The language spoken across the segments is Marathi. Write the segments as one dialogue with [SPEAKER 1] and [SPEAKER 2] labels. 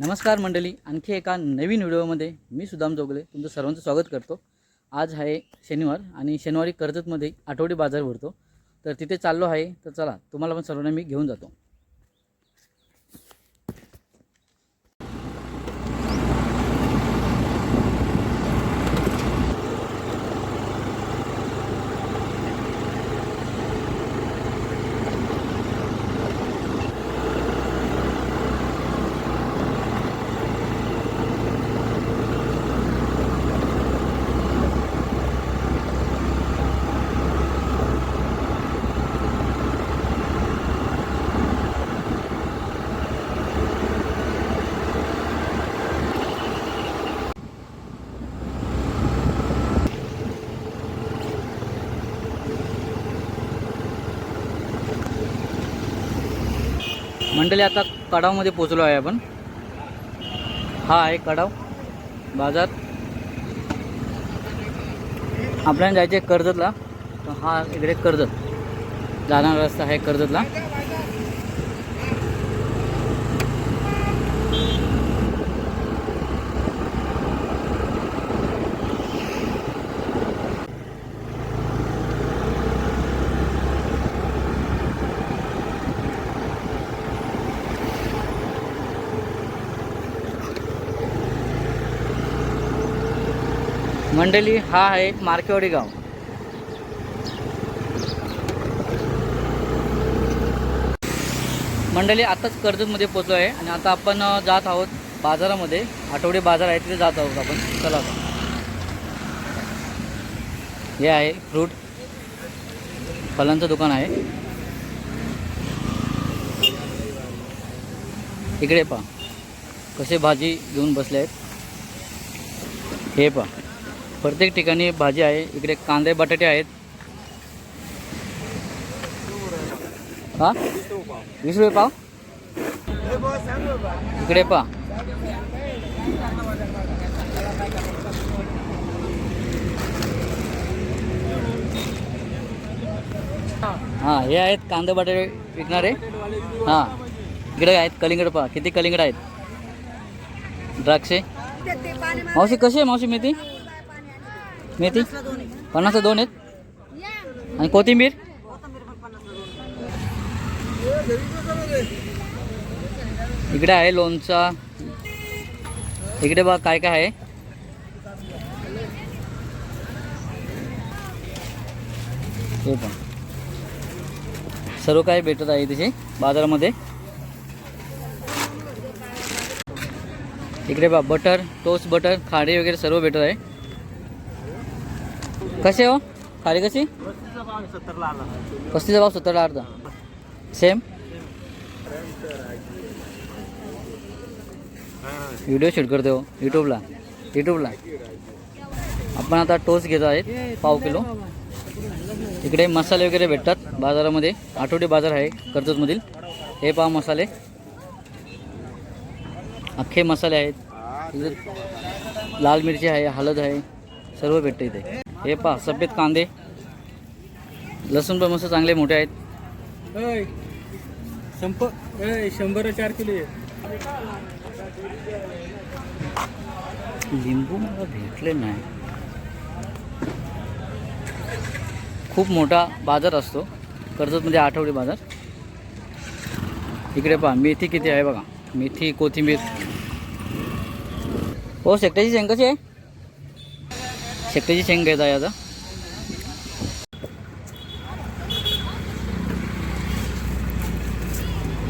[SPEAKER 1] नमस्कार मंडळी आणखी एका नवीन व्हिडिओमध्ये मी सुदाम जोगले तुमचं सर्वांचं स्वागत करतो. आज आहे शनिवार आणि शनिवारी कर्जतमध्ये आठवडी बाजार भरतो. तर तिथे चाललो आहे तर चला तुम्हाला पण सर्वांना मी घेऊन जातो. मंडळी आता कडावमध्ये पोचलो आहे आपण. हा आहे कडाव बाजार. आपल्याला जायचं आहे कर्जतला हा इकडे कर्जत. जाणारा रस्ता आहे कर्जतला. मंडळी हा आहे मार्केवाडी गाव. मंडळी आताच कर्जतमध्ये पोचलो आहे आणि आता आपण जात आहोत बाजारामध्ये. आठवडे बाजार आहे तिथे जात आहोत आपण. चला हे आहे फ्रूट. फलांचं दुकान आहे. इकडे पहा. कसे भाजी घेऊन बसले आहेत. हे पहा. प्रत्येक ठिकाणी भाजी आहे. इकडे कांदे बटाटे आहेत. हा? वीस रुपये पाव? इकडे पहा हां हे आहेत कांदे बटाटे विकणारे. हां इकडे आहेत कलिंगड पहा किती कलिंगड आहेत? द्राक्षे? मावशी कशी आहे मावशी मेथी? मेथी? पन्नासला दोन आहेत? आणि कोथिंबीर? इकडे आहे लोणचा. इकडे बघा काय काय आहे. ते पण. सर्व काही भेटत आहे तिथे बाजारामध्ये. इकडे बा बटर टोस्ट बटर खाडी वगैरे सर्व भेटत आहे. कसे हो? खाली कशी? पस्तीसचा भाव सत्तरला अर्धा. सेम व्हिडिओ शूट करते हो यूट्यूबला यूट्यूबला आपण आता टोस घेत आहेत पाव किलो. इकडे मसाले वगैरे भेटतात बाजारामध्ये. आठवडे बाजार आहे कर्जतमधील. हे पाव मसाले. अख्खे मसाले आहेत. लाल मिरची आहे हळद आहे सर्व भेटतं इथे. हे पहा सफेद कांदे. लसूण पण मस्त चांगले मोठे आहेत.
[SPEAKER 2] संप शंभर चार किलो आहे.
[SPEAKER 1] लिंबू मला भेटले नाही. खूप मोठा बाजार असतो. कर्जतमध्ये आठवडे बाजार. इकडे पहा मेथी किती आहे बघा. मेथी कोथिंबीर. हो शेकट्याची शेंग कशी आहे? शेकट्याची शेंग घेत आहे आता.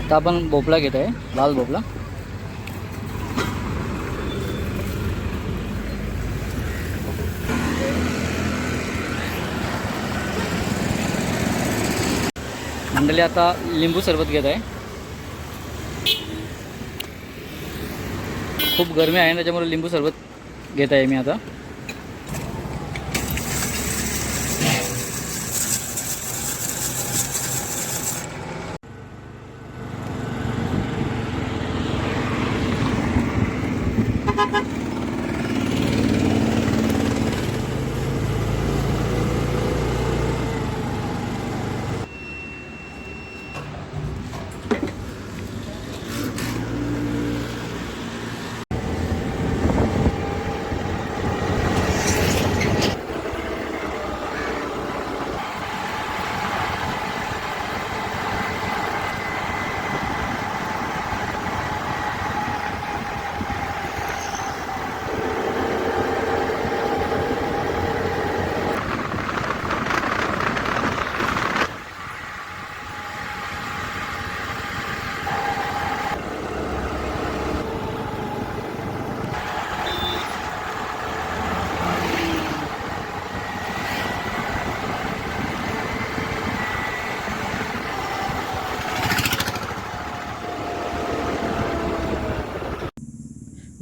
[SPEAKER 1] आता आपण भोपळा घेत आहे लाल भोपळा. मंडळी आता लिंबू सरबत घेत आहे. खूप गरमी आहे त्याच्यामुळे लिंबू सरबत घेत आहे मी आता.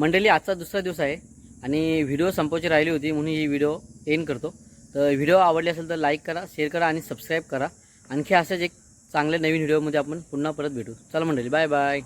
[SPEAKER 1] मंडळी आजचा दुसरा दिवस आहे आणि व्हिडिओ संपवायची राहिली होती म्हणून ही व्हिडिओ एंड करतो. तर व्हिडिओ आवडली असेल तर लाईक करा शेअर करा आणि सबस्क्राईब करा. आणखी अशाच एक चांगल्या नवीन व्हिडिओमध्ये आपण पुन्हा परत भेटू. चला मंडळी बाय बाय